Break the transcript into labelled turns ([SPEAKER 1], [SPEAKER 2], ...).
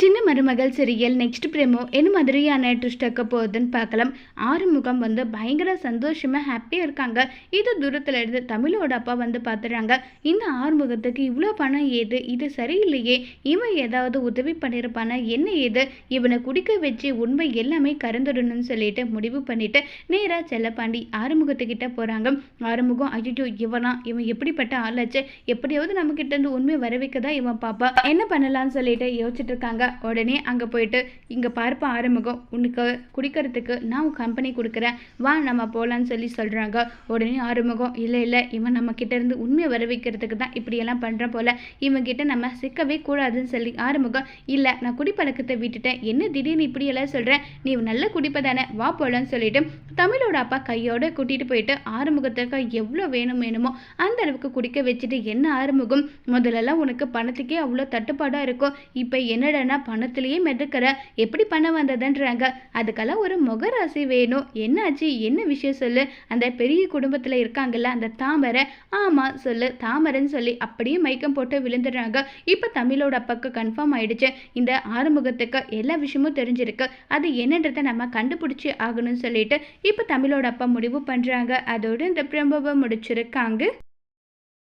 [SPEAKER 1] சின்ன மருமகள் serial next பிரேமோ என்ன மாதிரியான ட்விஸ்ட் போகுதுன்னு பார்க்கலாம். ஆறுமுகம் வந்து பயங்கர சந்தோஷமாக ஹாப்பியாக இருக்காங்க. இது தூரத்தில் இருந்து தமிழோட அப்பா வந்து பார்த்துறாங்க இந்த ஆறுமுகத்துக்கு இவ்வளோ பணம் ஏது? இது சரியில்லையே. இவன் ஏதாவது உதவி பண்ணியிருப்பானா என்ன ஏது? இவனை குடிக்க வச்சு உண்மை எல்லாமே கறந்துடணும்னு சொல்லிட்டு முடிவு பண்ணிட்டு நேராக செல்லப்பாண்டி ஆறுமுகத்துக்கிட்ட போகிறாங்க ஆறுமுகம் ஐயோ இவனா? இவன் எப்படிப்பட்ட ஆளாச்சு? எப்படியாவது நம்மக்கிட்ட இருந்து உண்மை வர வைக்க தான் இவன் பாப்பா? என்ன பண்ணலாம்னு சொல்லிட்டு யோசிச்சுட்டு இருக்காங்க. உடனே அங்கே போயிட்டு இங்கே பார்ப்ப ஆறுமுகம். உனக்கு குடிக்கிறதுக்கு நான் உன் கம்பெனி கொடுக்குறேன். வா நம்ம போகலான்னு சொல்லி சொல்கிறாங்க உடனே ஆறுமுகம் இல்லை இல்லை இவன் நம்ம கிட்டேருந்து உண்மையை வர வைக்கிறதுக்கு தான் இப்படியெல்லாம் பண்ணுற போல. இவங்கிட்ட நம்ம சிக்கவே கூடாதுன்னு சொல்லி ஆறுமுகம் இல்லை நான் குடிப்பழக்கத்தை விட்டுட்டேன். என்ன திடீர்னு இப்படியெல்லாம் சொல்கிறேன் நீ நல்ல குடிப்பதானே வா போகலான்னு சொல்லிட்டு தமிழோட அப்பா கையோட கூட்டிகிட்டு போயிட்டு ஆறுமுகத்துக்கு எவ்வளோ வேணும் வேணுமோ அந்த அளவுக்கு குடிக்க வச்சுட்டு என்ன ஆறுமுகம்? முதல்லலாம் உனக்கு பணத்துக்கே அவ்வளோ தட்டுப்பாடாக இருக்கும். இப்போ என்னடனா ஆனால் பணத்திலேயே மெதுக்கிற எப்படி பணம் வந்ததுன்றாங்க. அதுக்கெல்லாம் ஒரு முகராசி வேணும். என்னாச்சு? என்ன விஷயம் சொல்லு? அந்த பெரிய குடும்பத்தில் இருக்காங்கல்ல அந்த தாமரை. ஆமாம் சொல்லு. தாமரைன்னு சொல்லி அப்படியே மயக்கம் போட்டு விழுந்துடுறாங்க. இப்போ தமிழோட அப்பாவுக்கு கன்ஃபார்ம் ஆயிடுச்சு. இந்த ஆறுமுகத்துக்கு எல்லா விஷயமும் தெரிஞ்சிருக்கு. அது என்னன்றதை நம்ம கண்டுபிடிச்சி ஆகணும்னு சொல்லிட்டு இப்போ தமிழோட அப்பா முடிவு பண்ணுறாங்க அதோடு இந்த பிரம்பவை முடிச்சிருக்காங்க.